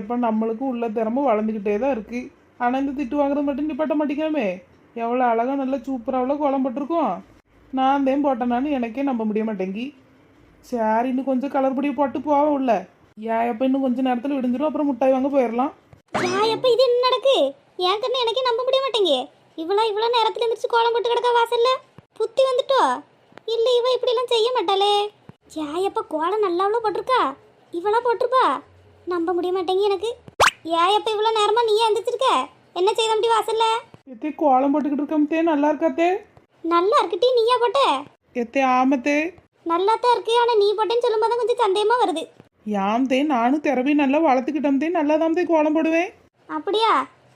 எப்போ நம்மளுக்கும் உள்ள திறமை வளர்ந்துக்கிட்டே தான் இருக்கு. ஆனால் இந்த திட்டு வாங்குறது மட்டும் நிப்பாட்ட மாட்டேங்காமே எவ்வளோ அழகா நல்லா சூப்பராக கோலம் போட்டிருக்கோம் நான் தான் போட்டேனான்னு எனக்கே நம்ப முடிய மாட்டேங்கி. சரி இன்னும் கொஞ்சம் கலர் பொடியை போட்டு போவோம் உள்ள. ஏன் எப்ப இன்னும் கொஞ்சம் நேரத்தில் விடுஞ்சிடும் அப்புறம் முட்டாய் வாங்க போயிடலாம் யா இது என்ன நடக்கு? ஏன் கண்ணு எனக்கே நம்ப முடிய மாட்டேங்க. இவ்வளோ இவ்வளோ நேரத்தில் எந்திரிச்சு கோலம் போட்டு கிடக்க வாசல்ல? புத்தி வந்துட்டோ? இல்லை இவ இப்படிலாம் செய்ய மாட்டாளே. யா எப்ப கோலம் நல்லாவளோ போட்டிருக்கா? இவளா போட்டிருப்பா? நம்ப முடிய மாட்டேங்க எனக்கு. யா எப்ப இவ்வளோ நேரமா நீ எந்திரிச்சிருக்க? என்ன செய்த முடியும் வாசல்ல? எத்தே கோலம் போட்டுக்கிட்டு இருக்கமத்தே நல்லா இருக்காத்தே நல்லா இருக்கட்டி நீயா போட்ட? எத்தே ஆமத்தே நல்லா தான் இருக்கு ஆனா நீ போட்டேன்னு சொல்லும்போது தான் கொஞ்சம் சந்தேகமா வருது. யாம் தே நானும் திறவி நல்லா வளர்த்துக்கிட்டோம் நல்லா தான் தே கோலம் போடுவேன். அப்படியா?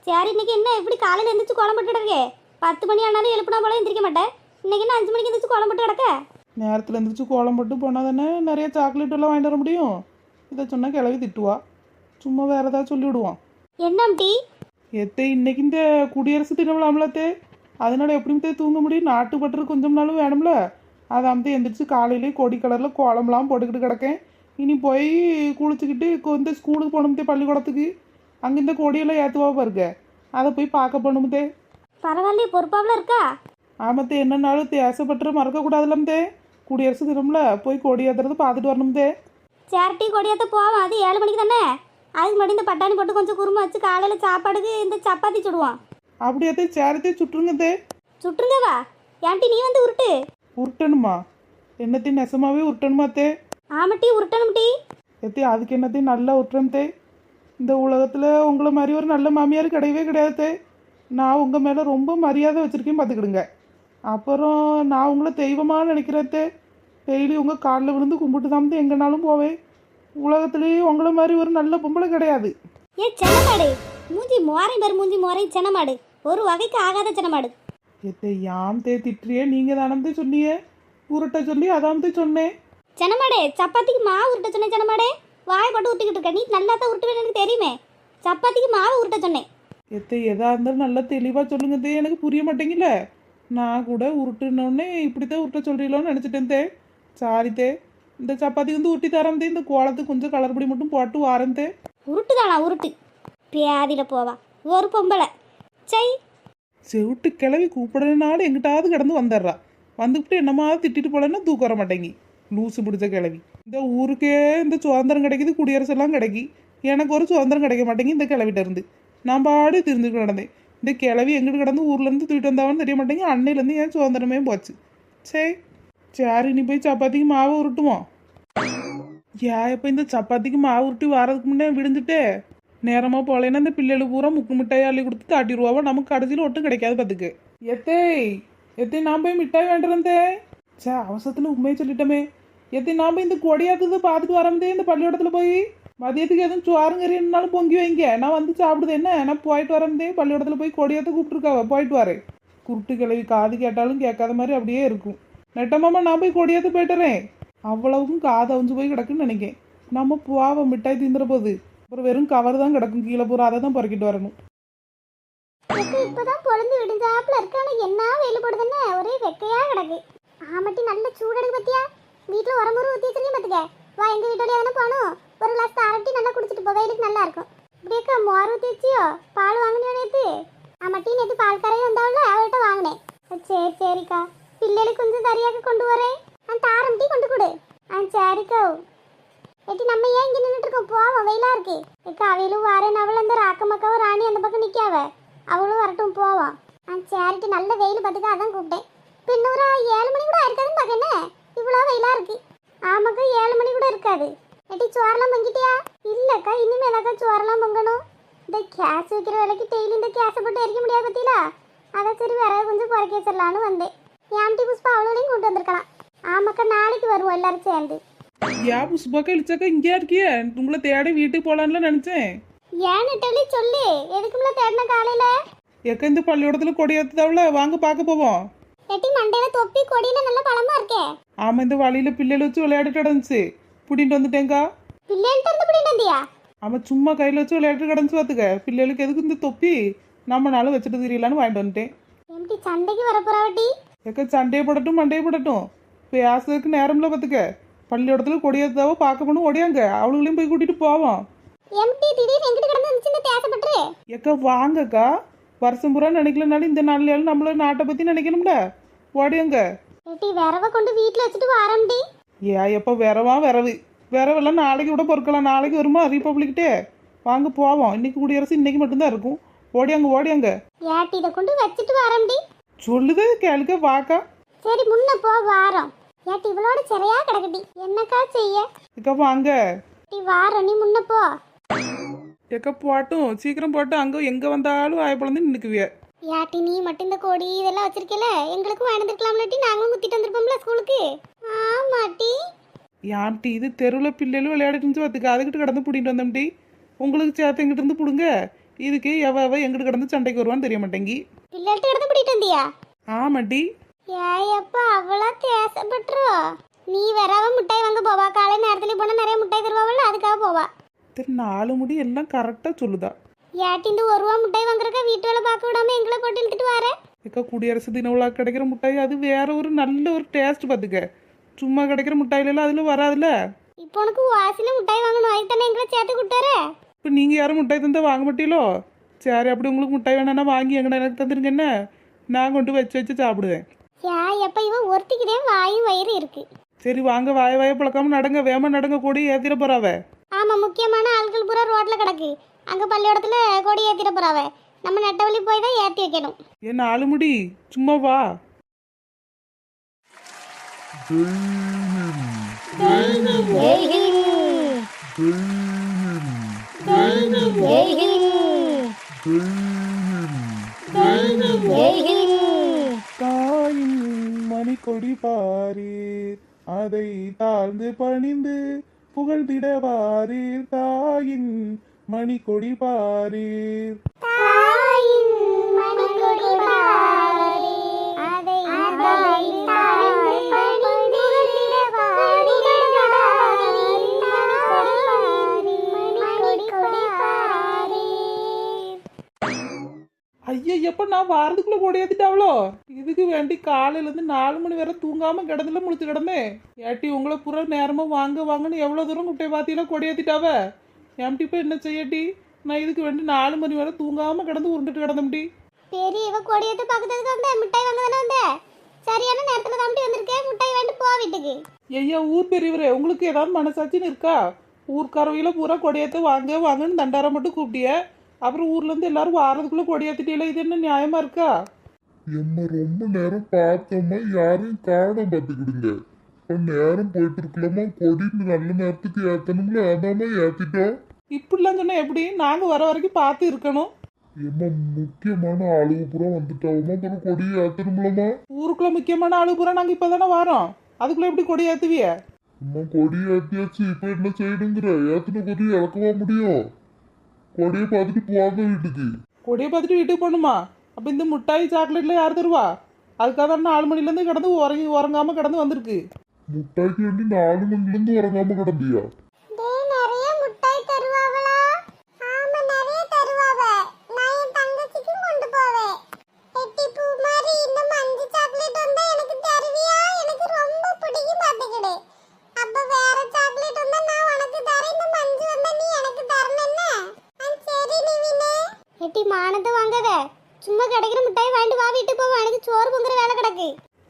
சரி இன்னைக்கு என்ன எப்படி காலையில் எந்திரிச்சு கோலம் போட்டு கிடக்கே பத்து மணி ஆனாலும் எழுப்பினா போல எந்திரிக்க மாட்டேன் இன்னைக்கு என்ன அஞ்சு மணிக்கு எந்திரிச்சு கோலம் போட்டு கிடக்க? நேரத்தில் எழுந்திரிச்சு கோலம் போட்டு போனால் தானே நிறைய சாக்லேட் எல்லாம் வாங்கிட்டு வர முடியும். இதை சொன்னால் கிளவி திட்டுவா. சும்மா வேற ஏதாவது சொல்லி விடுவான். என்ன டீ எத்தே இன்னைக்கு இந்த குடியரசு தினவிழாமலத்தே அதனால எப்படியும் தே தூங்க முடியும். நாட்டு பட்டர் கொஞ்சம் நாளும் வேணும்ல. அதை அமுத்து எந்திரிச்சு காலையிலே கொடி கலரில் கோலம்லாம் போட்டுக்கிட்டு கிடக்கேன். இனி போய் குளிச்சுக்கிட்டு இந்த ஸ்கூலுக்கு போகணும்தே பள்ளிக்கூடத்துக்கு. அங்கே இந்த கொடியெல்லாம் ஏற்றுவா பாருங்க. அதை போய் பார்க்க போகணும்தே பரவாயில்லையே பொறுப்பாவில் இருக்கா? ஆமத்தே என்னன்னாலும் தேசப்பற்று மறக்கக்கூடாதுலம் தே குடியரசு தினம்ல போய் கொடி ஏற்றுறது பார்த்துட்டு வரணும் தே சரி டீ கொடியாத்த போவோம். அது ஏழு மணிக்கு தானே? அதுக்கு முன்னாடி இந்த பட்டாணி போட்டு கொஞ்சம் குருமா வச்சு காலையில் சாப்பாடுக்கு இந்த சப்பாத்தி சுடுவோம். அப்படியாத்தே சேரத்தே சுட்டுருங்க தே சுட்டுருங்க வா ஏன்டி நீ வந்து உருட்டு? உருட்டணுமா? என்னத்தையும் நெசமாவே உருட்டணுமா தே ஆமா டீ உருட்டணும் டீ எத்தே அதுக்கு என்னத்தையும் நல்லா உருட்டணும் தே இந்த உலகத்தில் உங்களை மாதிரி ஒரு நல்ல மாமியார் கிடையவே கிடையாது தே நான் உங்கள் மேலே ரொம்ப மரியாதை வச்சுருக்கேன் பார்த்துக்கிடுங்க அப்புறம் நான் உங்களை தெய்வமாக நினைக்கிறேன் தே டெய்லி உங்கள் காலில் விழுந்து கும்பிட்டு தான் எங்கேனாலும் போவேன். உலகத்துலேயே உங்களை மாதிரி ஒரு நல்ல பொம்பளை கிடையாது. ஏ சென்னமாடு மூஞ்சி மோரை பேர் மூஞ்சி மோரை சென்னமாடு ஒரு வகைக்கு ஆகாத சென்னமாடு எத்தை யாம் தே நீங்கள் தானே சொன்னியே? உருட்ட சொல்லி அதாம் தே சொன்னேன் சென்னமாடே சப்பாத்திக்கு மாவு உருட்ட சொன்னேன் சென்னமாடே வாய் போட்டு உருட்டிக்கிட்டு இருக்க. நீ நல்லா தான் உருட்டுவேன்னு எனக்கு தெரியுமே. சப்பாத்திக்கு மாவு உருட்ட சொன்னேன் எத்தை எதா இருந்தாலும் நல்லா தெளிவாக சொல்லுங்க தே எனக்கு புரிய மாட்டேங்கல நான் கூட உருட்டுனோடனே இப்படி தான் உருட்ட சொல்கிறீங்களோன்னு நினச்சிட்டேன் தே. சாரி தே. இந்த சப்பாத்தி வந்து உருட்டி தரேன் தே இந்த கோலத்துக்கு கொஞ்சம் கலர் பொடி மட்டும் போட்டு வாரேன் தே உருட்டுதானா உருட்டு? பியாதியில் போவா. ஒரு பொம்பளை. சை. செவிட்டு கிளவி கூப்பிடுறதுனால எங்கிட்டாவது கிடந்து வந்துடுறா. வந்துவிட்டு என்னமாவது திட்டிட்டு போலன்னா தூக்க வர மாட்டேங்கி. லூசு பிடிச்ச கிளவி. இந்த ஊருக்கே இந்த சுதந்திரம் கிடைக்குது குடியரசு எல்லாம் கிடைக்கி. எனக்கு ஒரு சுதந்திரம் கிடைக்க மாட்டேங்கி இந்த கிளவிட்ட இருந்து. நான் பாடு திருந்து கிடந்தேன். இந்த கிளவி எங்கிட்டு கிடந்து ஊர்லேருந்து தூக்கிட்டு வந்தாவன்னு தெரிய மாட்டேங்க அன்னையிலேருந்து ஏன் சுதந்திரமே போச்சு? சே. சரி நீ போய் சப்பாத்திக்கு மாவு உருட்டுவோம். ஏன் இப்போ இந்த சப்பாத்திக்கு மாவு உருட்டி வரதுக்கு முன்னே விடுந்துட்டு நேரமாக போலேன்னா இந்த பிள்ளைகள் பூரா முக்கு மிட்டாய் அள்ளி கொடுத்து தாட்டிடுவாவோ. நமக்கு கடைசியில் ஒட்டும் கிடைக்காது பார்த்துக்கு எத்தே எத்தே நான் போய் மிட்டாய் வேண்டுறேன் சே அவசரத்தில் உண்மையை சொல்லிட்டோமே. எத்தே நான் போய் இந்த கொடியாத்துக்கு பார்த்துட்டு வரமுதே இந்த பள்ளிக்கூடத்தில் போய். மதியத்துக்கு எதுவும் சுவாருங்கறினாலும் பொங்கி வைங்க. நான் வந்து சாப்பிடுது என்ன? நான் போயிட்டு வரந்தே பள்ளிக்கூடத்தில் போய் கொடியாத்த கூப்பிட்டுருக்காவ? போயிட்டு வரேன். குருட்டு கிளவி காது கேட்டாலும் கேட்காத மாதிரி அப்படியே இருக்கும். நெட்டமாமா நான் போய் கொடியாத்து போயிட்டுறேன் அவ்வளவும் காதை அவிஞ்சு போய் கிடக்குன்னு நினைக்கேன். நம்ம பாவம் மிட்டாய் தீந்துற போகுது அப்புறம் வெறும் கவர் தான் கிடக்கும். கீழே பூரா அதை தான் பறக்கிட்டு வரணும். இப்பதான் பொழுது விடுஞ்சாப்புல இருக்கான என்ன வெயில் போடுதுன்னு? ஒரே வெக்கையா கிடக்கு. ஆமட்டி நல்ல சூடெடுக்கு பத்தியா? வீட்டுல உரம்புரு ஊத்தி வச்சிருக்கேன் பாத்துக்க. வா எங்க வீட்டோட எதனா போனோம் ஒரு கிளாஸ் தாரட்டி நல்லா குடிச்சிட்டு போ. வெயிலுக்கு நல்லா இருக்கும். இப்படியேக்கா மோர் ஊத்தி வச்சியோ? பால் வாங்கினியோ நேத்து? ஆமட்டி நேத்து பால் கரையும் வந்தாவில் அவள்கிட்ட வாங்கினேன். சரி சரிக்கா. பிள்ளைகளுக்கு கொஞ்சம் சரியாக கொண்டு வரேன். அந்த தாரம் கொண்டு கொடு. ஆ சரிக்கோ எட்டி நம்ம ஏன் இங்கே நின்றுட்டு இருக்கோம் போவோம் வெயிலாக இருக்கு. ஏக்கா அவையிலும் வரேன் அவளும் அந்த ராக்கமக்காவும் ராணி அந்த பக்கம் நிற்காவ அவளும் வரட்டும் போவோம். ஆ சரிட்டு நல்ல வெயில் பார்த்துக்க அதான் கூப்பிட்டேன். பின்னூரா ஏழு மணி கூட இருக்காதுன்னு பார்க்கணும் இவ்வளோ வெயிலாக இருக்கு. ஆமாக்கா ஏழு மணி கூட இருக்காது. எட்டி சோறெல்லாம் பொங்கிட்டியா? இல்லைக்கா இனிமேலாக்கா சோறெல்லாம் பொங்கணும். இந்த கேஸ் வைக்கிற வேலைக்கு டெய்லி இந்த கேஸை போட்டு எரிக்க முடியாது பத்தியில அதை சரி வேற கொஞ்சம் குறைக்க வச்சிடலான்னு வந்தேன். ஏம்டி புஷ்பா அவளோடையும் கூப்பிட்டு வந்திருக்கலாம். எல்லாரும் சேர்ந்து. ஏன் புஷ்பாக்கா இழிச்சாக்கா இங்கே இருக்கியே? உங்களை தேடி வீட்டுக்கு போகலான்ல நினச்சேன். ஏன் நெட்டவழி சொல்லு. எதுக்குள்ள தேடின காலையில? எக்க இந்த பள்ளிக்கூடத்தில் கொடியாத்துதாவில் வாங்க பார்க்க போவோம். எட்டி மண்டையில தொப்பி கொடியில நல்ல பழமா இருக்கே. ஆமாம் இந்த வழியில் பிள்ளைகள் வச்சு விளையாடிட்டு கிடந்துச்சு. கூட்டிகிட்டு வந்துட்டேங்க்கா பிள்ளைன்ட்டு இருந்து பிடிட்டு வந்தியா? ஆமாம் சும்மா கையில் வச்சு விளையாட்டு கிடந்துச்சு பார்த்துக்க பிள்ளைகளுக்கு எதுக்கு இந்த தொப்பி? நம்மனால வச்சுட்டு தெரியலான்னு வாங்கிட்டு வந்துட்டேன். எம்டி சண்டைக்கு வர போறாவட்டி எக்க சண்டையை போடட்டும் மண்டையை போடட்டும். பேசுறதுக்கு நேரம்ல பார்த்துக்க பள்ளிக்கூடத்தில் கொடியாத்தாவோ பார்க்க போகணும் ஓடியாங்க. அவளுகளையும் போய் கூட்டிகிட்டு போவோம். எம்டி திடீர்னு எங்கிட்ட கிடந்து வந்துச்சுன்னு தேசப்பட்டு ஏக்கா வாங்கக்கா. வருஷம் பூரா நினைக்கலனாலும் இந்த நாள்ல நம்மள நாட்டை பத்தி நினைக்கணும்ல. ஓடியங்க. ஏட்டி விரவ கொண்டு வீட்ல வச்சுட்டு வரம்டி ஏ எப்போ விரவா விரவு. விரவெல்லாம் நாளைக்கு கூட பொறுக்கலாம். நாளைக்கு வருமா? ரிப்பப்ளிக் டே வாங்க போவோம். இன்னைக்கு குடியரசு இன்னைக்கு மட்டும்தான் இருக்கும். ஓடியாங்க ஓடியாங்க. ஏட்டி இதை கொண்டு வச்சுட்டு வரம்டி சொல்லுது கேளுக்க வாக்கா. சரி முன்ன போ வாரம். ஏட்டி இவளோட சிறையா கிடக்குடி. என்னக்கா செய்ய? ஏக்கா வாங்க டி வாரம் நீ முன்ன போ. ஏக்கா போட்டும் சீக்கிரம் போட்டு அங்கே எங்கே வந்தாலும் ஆயப்பழந்து நின்றுக்குவிய ஏட்டி நீ மட்டும் இந்த கொடி இதெல்லாம் வச்சிருக்கல? எங்களுக்கும் வாழ்ந்துருக்கலாம்லட்டி நாங்களும் குத்திட்டு வந்திருப்போம்ல ஸ்கூலுக்கு? ஆமாட்டி. யான்ட்டி இது தெருவில் பிள்ளைகளும் விளையாடிட்டு பார்த்துக்க அதுக்கிட்ட கடந்து பிடிட்டு வந்தோம்டி உங்களுக்கு சேர்த்து எங்கிட்ட இருந்து பிடுங்க. இதுக்கு எவ எவ எங்கிட்ட கடந்து சண்டைக்கு வருவான்னு தெரிய மாட்டேங்கி. பிள்ளைகிட்ட கிடந்து பிடிட்டு வந்தியா? ஆமாட்டி. ஏயப்பா அவ்வளோ தேசப்பட்டுரு நீ வராம மிட்டாய் வாங்க போவா. காலை நேரத்துல போனா நிறைய மிட்டாய் தருவாள் அதுக்காக போவா. சரி நாலு முடி எல்லாம் கரெக்டாக சொல்லுதா. ஏட்டி இந்த ஒரு ரூபா மிட்டாய் வாங்குறக்க வீட்டு வேலை பார்க்க விடாம எங்களை போட்டு இழுத்துட்டு வர. ஏக்கா குடியரசு தின விழா கிடைக்கிற மிட்டாய் அது வேற ஒரு நல்ல ஒரு டேஸ்ட் பார்த்துக்க. சும்மா கிடைக்கிற மிட்டாயிலெல்லாம் அதில் வராதுல்ல. இப்போ உனக்கு வாசில மிட்டாய் வாங்கணும். அதுக்கு தானே எங்களை சேர்த்து கூட்டாரு இப்போ நீங்கள் யாரும் மிட்டாய் தந்தால் வாங்க மாட்டீங்களோ? சரி அப்படி உங்களுக்கு மிட்டாய் வேணாம்னா வாங்கி எங்கடா எனக்கு தந்துருங்க என்ன? நான் கொண்டு வச்சு வச்சு சாப்பிடுவேன். ஏயப்பா இவன் ஒருத்திக்குதே வாயும் வயிறு இருக்கு. சரி வாங்க வாய வாய பழக்காம நடங்க வேம நடங்க கூடி ஏத்திர போறாவ ஆமா முக்கியமான ஆட்கள் பூரா ரோட்ல கிடக்கு. அங்க பள்ளியோடத்துல கொடி ஏத்திட போறாவ நம்ம நெட்டவழி போய் தான் ஏத்தி வைக்கணும். என் நாலு முடி சும்மா வா. தாயின் மணி கொடி பாரீர் அதை தாழ்ந்து பணிந்து புகழ்ந்திட வாரீர் தாயின் மணி கொடி பாரீர் எப்ப நான் வாரத்துக்குள்ள கொடி ஏத்திட்டாவளோ? இதுக்கு வேண்டி காலையில இருந்து நாலு மணி வரை தூங்காம கிடந்துல முழிச்சு கிடந்தேன் ஏட்டி உங்களை புற நேரமா வாங்க வாங்கன்னு எவ்வளவு தூரம் குட்டை பாத்தியில கொடி ஏத்திட்டாவ? ஏம்டி இப்ப என்ன செய்யட்டி? நான் இதுக்கு வேண்டி நாலு மணி வரை தூங்காம கிடந்து உருண்டுட்டு கிடந்தம்டி பெரிய இவ கொடியத்தை பக்கத்துக்கு வந்த மிட்டாய் வாங்க தானே வந்த? சரியான நேரத்துல தாண்டி வந்திருக்கேன் மிட்டாய் வாங்கிட்டு போ வீட்டுக்கு. ஐயா ஊர் பெரியவரே உங்களுக்கு ஏதாவது மனசாட்சின்னு இருக்கா? ஊர்க்காரவையில பூரா கொடியேத்த வாங்க வாங்கன்னு தண்டாரம் மட்டும் கூப்பிட்டிய. அப்புறம் ஊர்ல இருந்து எல்லாரும் வாரத்துக்குள்ள கொடியேத்திட்டீங்களா இது என்ன நியாயமா இருக்கா? எம்ம ரொம்ப நேரம் பார்த்தோமா யாரையும் காணோம் பார்த்துக்கிடுங்க. இப்போ நேரம் போயிட்டு இருக்கலாமா கொடி நல்ல நேரத்துக்கு ஏத்தணும்ல அதாம ஏத்திட்டோம். இப்படிலாம் சொன்னா எப்படி? நாங்க வர வரைக்கும் பார்த்து இருக்கணும். எம்ம முக்கியமான ஆளுக பூரா வந்துட்டாவுமா அப்புறம் கொடி ஏத்தணும்லமா ஊருக்குள்ள முக்கியமான ஆளு பூரா நாங்க இப்பதானே வரோம். அதுக்குள்ள எப்படி கொடி ஏத்துவிய? அம்மா கொடி ஏத்தியாச்சு இப்போ என்ன செய்யணுங்கிற? ஏத்தின கொடி இழக்கவா முடியும்? கொடியை பார்த்துட்டு போக வீட்டுக்கு கொடியை பார்த்துட்டு வீட்டுக்கு போகணுமா அப்ப இந்த மிட்டாய் சாக்லேட்ல யார் தருவா அதுக்காக தான் நாலு மணில இருந்து கிடந்து உறங்கி உறங்காம கிடந்து வந்திருக்கு முட்டாய்க்கு வேண்டி நாலு மணில இருந்து உறங்காம கிடந்தியா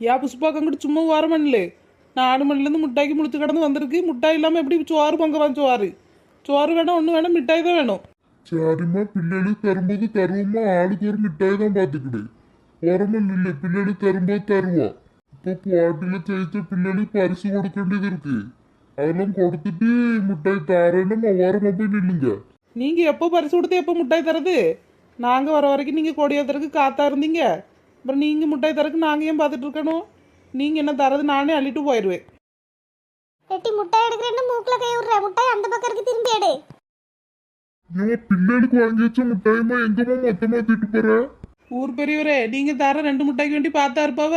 ஏன் புஷ்பாக்கு அங்கிட்டு சும்மா நாலு மணில இருந்து மிட்டாய்க்கு முழிச்சு கிடந்து வந்திருக்கு. மிட்டாய் இல்லாம எப்படி சோறு பொங்கவான் சோறு? சோறு வேணும் ஒண்ணு வேணும் மிட்டாய் தான் வேணும். சரிம்மா பிள்ளைகளுக்கு தரும்போது தருவோமா ஆளுக்கு ஒரு மிட்டாய் தான் பார்த்துக்கிடு. உரமன் இல்லை பிள்ளைகளுக்கு தரும்போது தருவோம் இப்போ பாட்டில் ஜெயிச்ச பிள்ளைகளுக்கு பரிசு கொடுக்க வேண்டியது இருக்கு. அதெல்லாம் கொடுத்துட்டு மிட்டாய் தாரேன்னு ஓரமாக போய் நில்லுங்க. நீங்க எப்போ பரிசு கொடுத்து எப்போ மிட்டாய் தரது? நாங்க வர வரைக்கும் நீங்க கொடி ஏத்துறதுக்கு காத்தா இருந்தீங்க. அப்புறம் நீங்க மிட்டாய் தரக்கு நாங்க ஏன் பார்த்துட்டு இருக்கணும்? நீங்க என்ன தரது நானே அள்ளிட்டு போயிடுவேன் எட்டி முட்டாய் எடுக்கிறேன்னு மூக்குல கை விடுற. முட்டாய் அந்த பக்கம் இருக்கு திரும்பி எடு. இவன் பிள்ளைகளுக்கு வாங்கி வச்ச மிட்டாயமா எங்கம்மா மொத்தமா தூக்கிட்டு போற? ஊர் பெரியவரே நீங்க தர ரெண்டு மிட்டாய்க்கு வேண்டி பார்த்தா இருப்பாவ?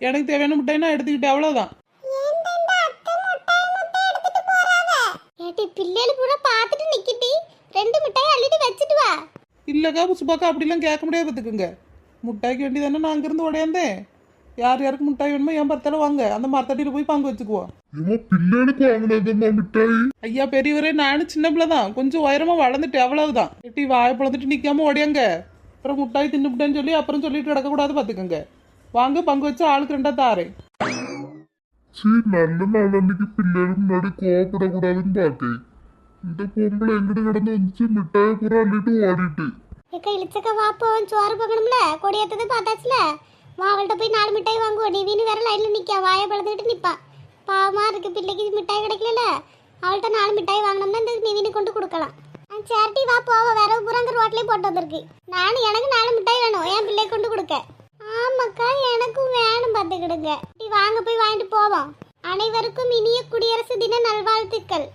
எனக்கு தேவையான மிட்டாய்னா எடுத்துக்கிட்டு அவ்வளவுதான். ஏட்டி பிள்ளைகள் பூரா பார்த்துட்டு நிக்கிட்டி. ரெண்டு மிட்டாய் அள்ளிட்டு வச்சுட்டு வா. இல்லக்கா புசுப்பாக்கா அப்படிலாம் கேட்க முடியாது பார்த்துக்குங்க. முட்டாய்க்கு வேண்டி தானே நான் அங்கேருந்து உடையாந்தேன் யார் யாருக்கு முட்டாய் வேணுமோ என் பர்த்தால வாங்க. அந்த மரத்தடியில் போய் பங்கு வச்சுக்குவோம். பிள்ளைகளுக்கு ஐயா பெரியவரே நானும் சின்ன பிள்ளை தான் கொஞ்சம் உயரமா வளர்ந்துட்டு அவ்வளவுதான். எட்டி வாயை பிளந்துட்டு நிக்காம ஓடியாங்க. அப்புறம் முட்டாய் தின்னுபிட்டேன்னு சொல்லி அப்புறம் சொல்லிட்டு கிடக்கக்கூடாது பாத்துக்கோங்க. வாங்க பங்கு வச்சு ஆளுக்கு ரெண்டா தாரேன். சீ நல்ல நாள் அன்னைக்கு பிள்ளைகள் முன்னாடி கோவப்படக்கூடாதுன்னு பார்த்தேன். இந்த பொம்பளை எங்கிட்ட கிடந்து வந்துச்சு மிட்டாயை பூரா அள்ளிட்டு ஓடிட்டு. ஏக்கா இழிச்சக்கா வா சோறு பார்க்கணும்ல கொடியேற்றது பார்த்தாச்சுல? வா அவள்கிட்ட போய் நாலு மிட்டாய் வாங்குவோம் நீ வீணு வேற லைனில் நிற்கா வாயை பழுதுகிட்டு நிற்பா பாவமா இருக்கு. பிள்ளைக்கு மிட்டாய் கிடைக்கல அவள்கிட்ட நாலு மிட்டாய் வாங்கினோம்னா இந்த நிவினு கொண்டு கொடுக்கலாம். சேரட்டி வா போவ வேற பூராங்க ரோட்லேயே போட்டு வந்திருக்கு. நானும் எனக்கு நாலு மிட்டாய் வேணும். என் பிள்ளை கொண்டு கொடுக்க? ஆமாக்கா எனக்கும் வேணும். பார்த்துக்கிடுங்க. நீ வாங்க போய் வாங்கிட்டு போவோம். அனைவருக்கும் இனிய குடியரசு தின நல்வாழ்த்துக்கள்.